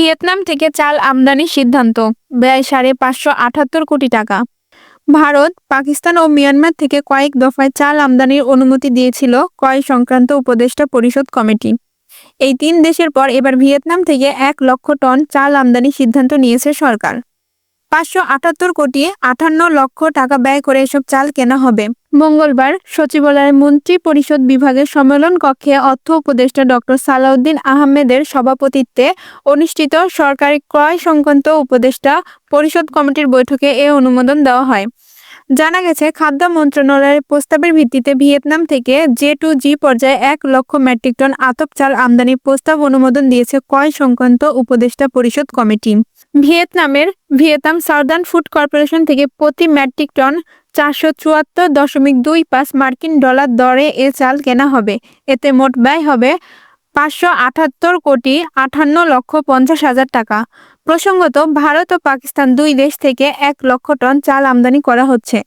Vietnam থেকে চাল আমদানির সিদ্ধান্ত। ব্যয় সাড়ে পাঁচশো আটাত্তর কোটি টাকা। ভারত, পাকিস্তান ও মিয়ানমার থেকে কয়েক দফায় চাল আমদানির অনুমতি দিয়েছিল ক্রয় সংক্রান্ত উপদেষ্টা পরিষদ কমিটি। এই তিন দেশের পর এবার ভিয়েতনাম থেকে এক লক্ষ টন চাল আমদানি সিদ্ধান্ত নিয়েছে সরকার। পাঁচশো আটাত্তর কোটি আটান্ন লক্ষ টাকা ব্যয় করে এসব চাল কেনা হবে। মঙ্গলবার সচিবালয়ের মন্ত্রী পরিষদ বিভাগের সম্মেলন কক্ষে অর্থ উপদেষ্টা ডক্টর সালাউদ্দিন আহমেদের সভাপতিত্বে অনুষ্ঠিত সরকারি ক্রয় সংক্রান্ত উপদেষ্টা পরিষদ কমিটির বৈঠকে এ অনুমোদন দেওয়া হয়। জানা গেছে, খাদ্য মন্ত্রণালয়ের প্রস্তাবের ভিত্তিতে ভিয়েতনাম থেকে জে টু জি পর্যায়ে এক লক্ষ মেট্রিক টন আতপ চাল আমদানির প্রস্তাব অনুমোদন দিয়েছে ক্রয় সংক্রান্ত উপদেষ্টা পরিষদ কমিটি। ভিয়েতনামের ভিয়েতনাম সাউদার্ন ফুড কর্পোরেশন থেকে প্রতি মেট্রিক টন চারশো চুয়াত্তর দশমিক দুই পাঁচ মার্কিন ডলার দরে এ চাল কেনা হবে। এতে মোট ব্যয় হবে পাঁচশো আটাত্তর কোটি আটান্ন লক্ষ পঞ্চাশ হাজার টাকা। প্রসঙ্গত, ভারত ও পাকিস্তান দুই দেশ থেকে এক লক্ষ টন চাল আমদানি করা হচ্ছে।